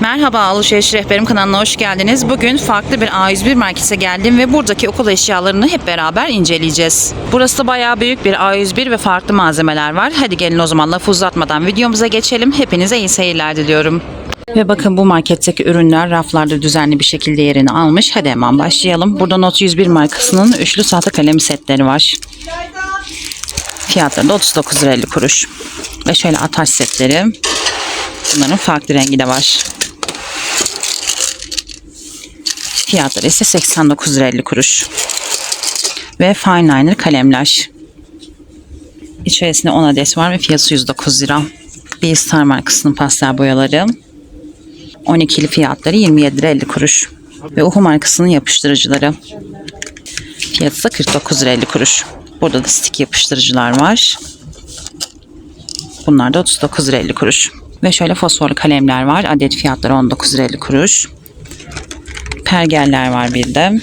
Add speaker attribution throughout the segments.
Speaker 1: Merhaba Alışveriş Rehberim kanalına hoş geldiniz. Bugün farklı bir A101 markete geldim ve buradaki okul eşyalarını hep beraber inceleyeceğiz. Burası bayağı büyük bir A101 ve farklı malzemeler var. Hadi gelin o zaman lafı uzatmadan videomuza geçelim. Hepinize iyi seyirler diliyorum. Ve bakın bu marketteki ürünler raflarda düzenli bir şekilde yerini almış. Hadi hemen başlayalım. Burada Not 101 markasının üçlü tahta kalem setleri var. Fiyatları da 39 lira 50 kuruş. Ve şöyle ataş setleri. Bunların farklı rengi de var. Fiyatları ise 89 lira 50 kuruş. Ve fine liner kalemler. İçerisinde 10 adet var ve fiyatı 109 lira. Bir Star markasının pastel boyaları. 12'li fiyatları 27 lira 50 kuruş. Ve Uhu markasının yapıştırıcıları. Fiyatı da 49 lira 50 kuruş. Burada da stick yapıştırıcılar var. Bunlar da 39 lira 50 kuruş. Ve şöyle fosforlu kalemler var. Adet fiyatları 19 lira 50 kuruş. Pergeller var bir de.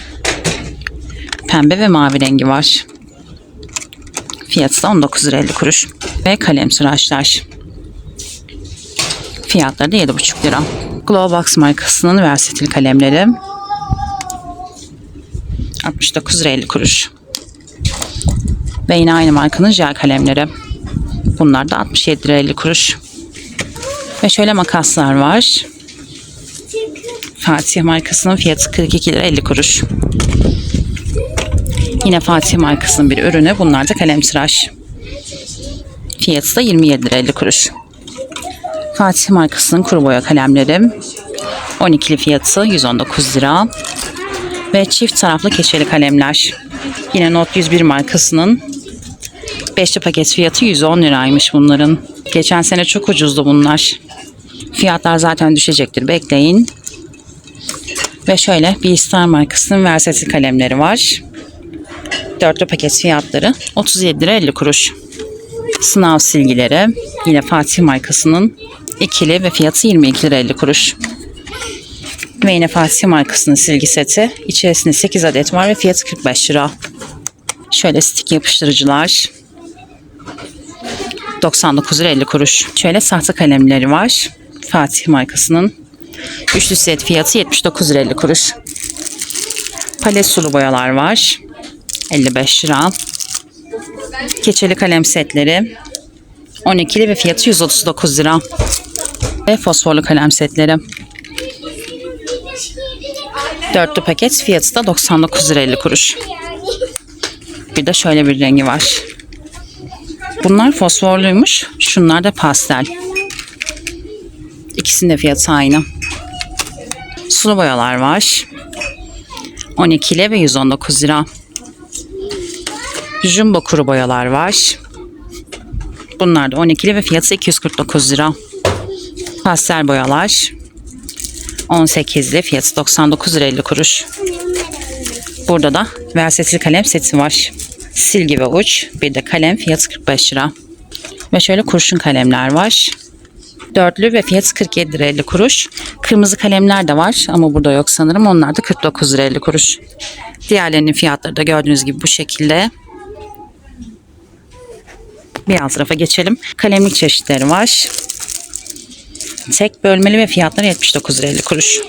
Speaker 1: Pembe ve mavi rengi var. Fiyatı da 19 lira 50 kuruş. Ve kalem sıraçlar. Fiyatları da 7,5 lira. Glowbox markasının versatil kalemleri. 69 lira 50 kuruş. Ve yine aynı markanın jel kalemleri. Bunlar da 67 lira 50 kuruş. Ve şöyle makaslar var. Fatih markasının fiyatı 42 lira 50 kuruş. Yine Fatih markasının bir ürünü. Bunlar da kalem tıraş. Fiyatı da 27 lira 50 kuruş. Fatih markasının kuru boya kalemleri. 12'li fiyatı 119 lira. Ve çift taraflı keçeli kalemler. Yine Not 101 markasının 5'li paket fiyatı 110 liraymış bunların. Geçen sene çok ucuzdu bunlar. Fiyatlar zaten düşecektir. Bekleyin. Ve şöyle bir Star markasının versatil kalemleri var. Dörtlü paket fiyatları 37 lira 50 kuruş. Sınav silgileri yine Fatih markasının ikili ve fiyatı 22 lira 50 kuruş. Ve yine Fatih markasının silgi seti. İçerisinde 8 adet var ve fiyatı 45 lira. Şöyle stick yapıştırıcılar. 99 lira 50 kuruş. Şöyle sahte kalemleri var. Fatih markasının. Üçlü set fiyatı 79 lira 50 kuruş. Palet sulu boyalar var. 55 lira. Keçeli kalem setleri. 12'li ve fiyatı 139 lira. Ve fosforlu kalem setleri. Dörtlü paket fiyatı da 99 lira 50 kuruş. Bir de şöyle bir rengi var. Bunlar fosforluymuş. Şunlar da pastel. İkisinin de fiyatı aynı. Sulu boyalar var. 12 ile ve 119 lira. Jumbo kuru boyalar var. Bunlar da 12 ile ve fiyatı 249 lira. Pastel boyalar. 18 ile fiyatı 99 lira 50 kuruş. Burada da versatil kalem seti var. Silgi ve uç. Bir de kalem fiyatı 45 lira. Ve şöyle kurşun kalemler var. Dörtlü ve fiyatı 47 lira 50 kuruş. Kırmızı kalemler de var ama burada yok sanırım. Onlar da 49 lira 50 kuruş. Diğerlerinin fiyatları da gördüğünüz gibi bu şekilde. Bir alt tarafa geçelim. Kalemlik çeşitleri var. Tek bölmeli ve fiyatları 79 lira 50 kuruş.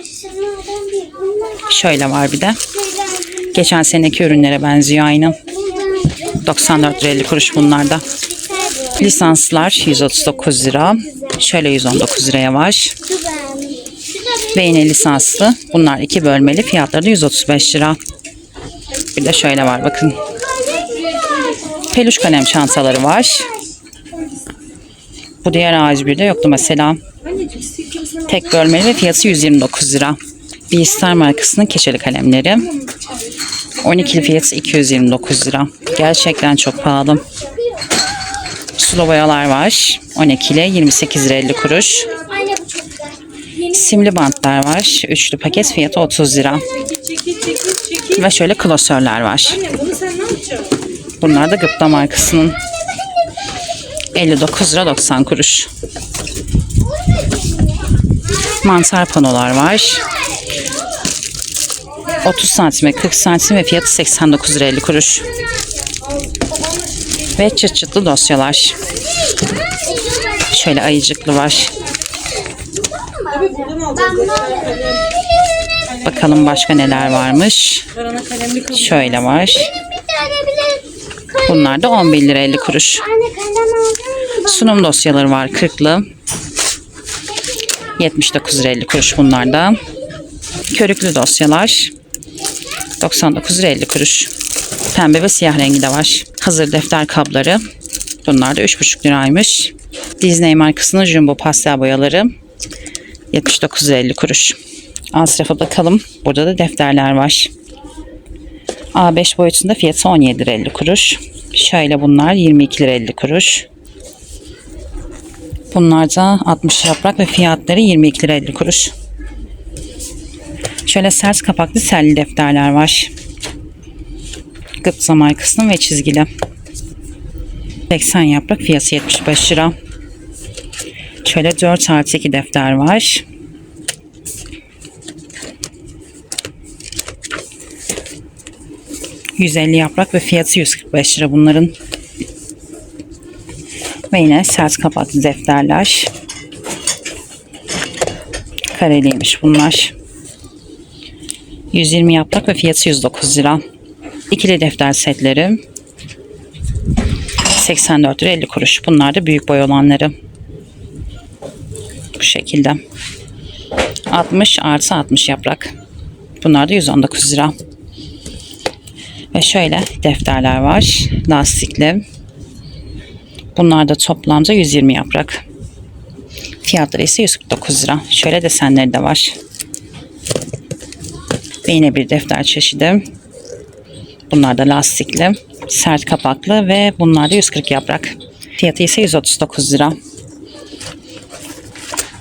Speaker 1: Şöyle var bir de. Geçen seneki ürünlere benziyor aynı. 94 lira 50 kuruş bunlarda. Lisanslar 139 lira. Şöyle 119 liraya var. Ve yine lisanslı. Bunlar iki bölmeli. Fiyatları da 135 lira. Bir de şöyle var bakın. Peluş kalem çantaları var. Bu diğer A101'de yoktu mesela. Tek bölmeli ve fiyatı 129 lira. Bir Star markasının keçeli kalemleri. 12'li fiyatı 229 lira. Gerçekten çok pahalı. Sulu boyalar var. 12 ile 28 lira 50 kuruş. Simli bantlar var. Üçlü paket fiyatı 30 lira. Ve şöyle klasörler var. Bunlar da Gıpta markasının 59 lira 90 kuruş. Mantar panolar var. 30 santime 40 santim ve fiyatı 89 lira 50 kuruş. Ve çıt çıtlı dosyalar. Şöyle ayıcıklı var. Bakalım başka neler varmış. Şöyle var. Bunlar da 11 lira 50 kuruş. Sunum dosyaları var 40'lı. 79 lira 50 kuruş bunlar da. Körüklü dosyalar. 99 lira 50 kuruş. Pembe ve siyah rengi de var. Hazır defter kabları. Bunlar da 3,5 liraymış. Disney markasının jumbo pastel boyaları. 79 lira 50 kuruş. Alt bakalım. Burada da defterler var. A5 boyutunda fiyatı 17 lira 50 kuruş. Şöyle bunlar 22 lira 50 kuruş. Bunlar da 60 yaprak ve fiyatları 22 lira 50 kuruş. Şöyle sert kapaklı selli defterler var. Gıpsa markasının ve çizgili. 80 yaprak fiyatı 75 lira. Şöyle 4 artı 2 defter var. ...150 yaprak ve fiyatı 145 lira bunların. Ve yine sert kapaklı defterler. Kareliymiş bunlar. 120 yaprak ve fiyatı 109 lira. İkili defter setleri. 84 lira 50 kuruş. Bunlar da büyük boy olanları. Bu şekilde. 60 artı 60 yaprak. Bunlar da 119 lira. Ve şöyle defterler var. Lastikli. Bunlar da toplamda 120 yaprak. Fiyatları ise 149 lira. Şöyle desenleri de var. Ve yine bir defter çeşidi. Bunlar da lastikli, sert kapaklı ve bunlar da 140 yaprak. Fiyatı ise 139 lira.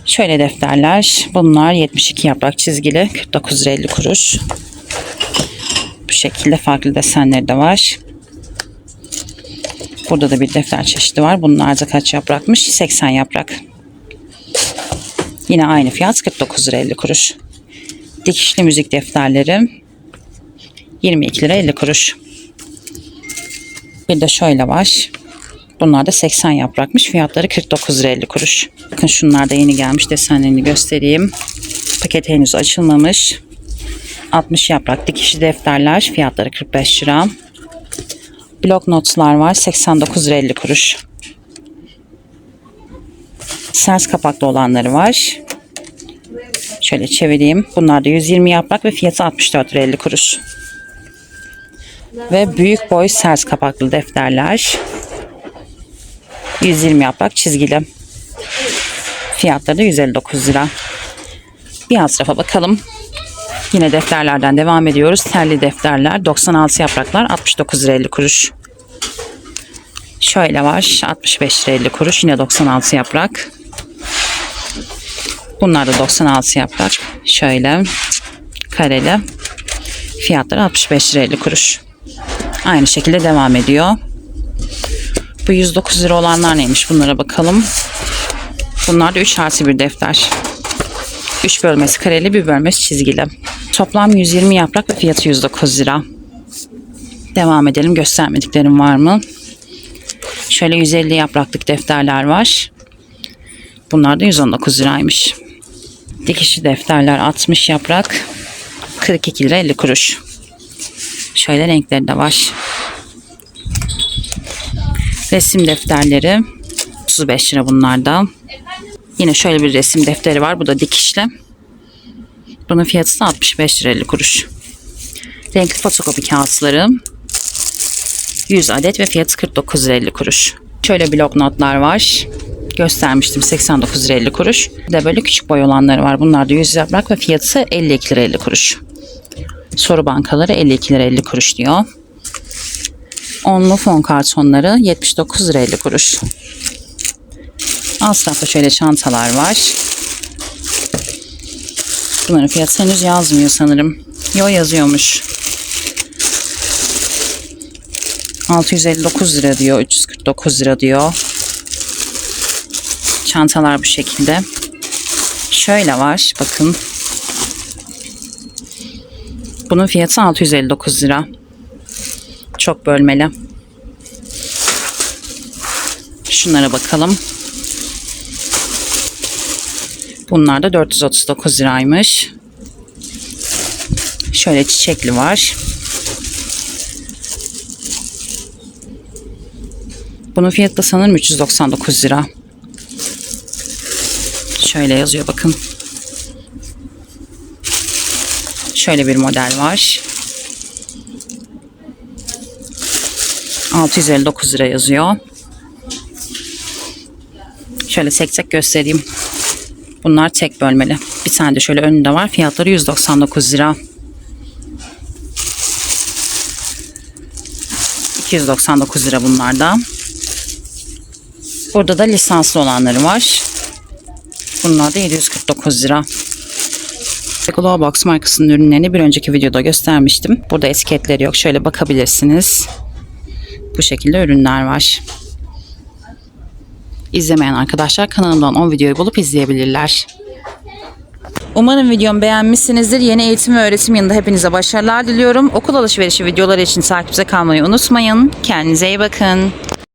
Speaker 1: Şöyle defterler. Bunlar 72 yaprak çizgili. 49 lira 50 kuruş. Bu şekilde farklı desenleri de var. Burada da bir defter çeşidi var. Bunlar da kaç yaprakmış? 80 yaprak. Yine aynı fiyat 49 lira 50 kuruş. Dikişli müzik defterleri 22 lira 50 kuruş. Bir de şöyle var. Bunlar da 80 yaprakmış. Fiyatları 49 lira 50 kuruş. Bakın şunlar da yeni gelmiş. Desenlerini göstereyim. Paket henüz açılmamış. 60 yaprak dikişli defterler. Fiyatları 45 lira. Blok notlar var. 89 lira 50 kuruş. Sers kapaklı olanları var. Şöyle çevireyim. Bunlar da 120 yaprak ve fiyatı 64 lira 50 kuruş. Ve büyük boy sers kapaklı defterler. 120 yaprak çizgili. Fiyatları da 159 lira. Bir alt tarafa bakalım. Yine defterlerden devam ediyoruz. Terli defterler 96 yapraklar 69 lira 50 kuruş. Şöyle var 65 lira 50 kuruş yine 96 yaprak. Bunlar da 96 yaprak. Şöyle kareli. Fiyatları 65 lira 50 kuruş. Aynı şekilde devam ediyor. Bu 109 lira olanlar neymiş bunlara bakalım. Bunlar da 3 artı bir defter. 3 bölmesi kareli bir bölmesi çizgili. Toplam 120 yaprak ve fiyatı 109 lira. Devam edelim. Göstermediklerim var mı? Şöyle 150 yapraklık defterler var. Bunlar da 119 liraymış. Dikişli defterler 60 yaprak. 42 lira 50 kuruş. Şöyle renkleri de var. Resim defterleri 35 lira bunlarda. Yine şöyle bir resim defteri var. Bu da dikişli. Bunun fiyatı da 65 lira 50 kuruş. Renkli fotokopi kağıtları 100 adet ve fiyatı 49 lira 50 kuruş. Şöyle blok notlar var. Göstermiştim 89 lira 50 kuruş. Bir de böyle küçük boy olanları var. Bunlar da 100 yaprak ve fiyatı 52 lira 50 kuruş. Soru bankaları 52 lira 50 kuruş diyor. Onlu fon kartonları 79 lira 50 kuruş. Alt tarafta şöyle çantalar var. Bunların fiyatı henüz yazmıyor sanırım. Yo yazıyormuş. 659 lira diyor. 349 lira diyor. Çantalar bu şekilde. Şöyle var. Bakın. Bunun fiyatı 659 lira. Çok bölmeli. Şunlara bakalım. Bunlar da 439 liraymış. Şöyle çiçekli var. Bunun fiyatı da sanırım 399 lira. Şöyle yazıyor bakın. Şöyle bir model var. 659 lira yazıyor. Şöyle tek tek göstereyim. Bunlar tek bölmeli. Bir tane de şöyle önünde var. Fiyatları 199 lira. 299 lira bunlar da. Burada da lisanslı olanları var. Bunlar da 749 lira. Glow Box markasının ürünlerini bir önceki videoda göstermiştim. Burada etiketleri yok. Şöyle bakabilirsiniz. Bu şekilde ürünler var. İzlemeyen arkadaşlar kanalımdan 10 videoyu bulup izleyebilirler. Umarım videomu beğenmişsinizdir. Yeni eğitim ve öğretim yanında hepinize başarılar diliyorum. Okul alışverişi videoları için takipte kalmayı unutmayın. Kendinize iyi bakın.